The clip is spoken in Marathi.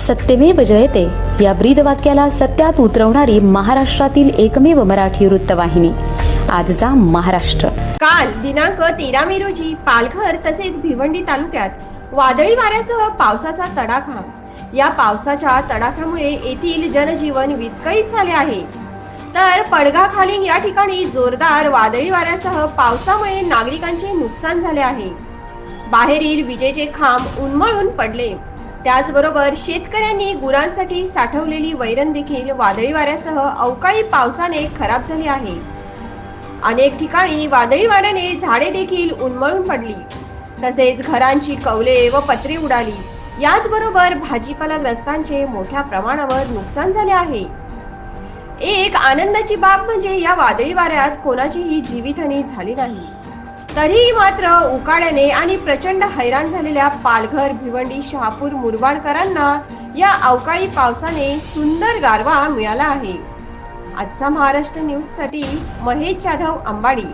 सत्यमेव जयते. या ब्रीद वाक्याला सत्यात उतरवणारी महाराष्ट्रातील एकमेव मराठी वृत्तवाहिनी. आजचा महाराष्ट्र. काल दिनांक तेरा मे रोजी पालघर तसेच भिवंडी तालुक्यात वादळी वाऱ्यासह पावसाचा तडाखा. या पावसाच्या तडाख्यामुळे येथील जनजीवन विस्कळीत झाले आहे. तर पडगा खालिंग या ठिकाणी जोरदार वादळी वाऱ्यासह पावसामुळे नागरिकांचे नुकसान झाले आहे. बाहेरील विजेचे खांब उन्मळून पडले. त्याचबरोबर शेतकऱ्यांनी गुरांसाठी साठवलेली वैरण देखील वादळी वाऱ्यासह अवकाळी पावसाने खराब झाली आहे. अनेक ठिकाणी वादळी वाऱ्याने झाडे देखील उन्मळून पडली. तसेच घरांची कौले व पत्रे उडाली. याचबरोबर भाजीपाला ग्रस्तांचे मोठ्या प्रमाणावर नुकसान झाले आहे. एक आनंदाची बाब म्हणजे या वादळी वाऱ्यात कोणाचीही जीवितहानी झाली नाही. तरीही मात्र उकाड्याने आणि प्रचंड हैराण झालेल्या पालघर भिवंडी शहापूर मुरबाडकरांना या अवकाळी पावसाने सुंदर गारवा मिळाला आहे. आजचा महाराष्ट्र न्यूजसाठी महेश जाधव अंबाडी.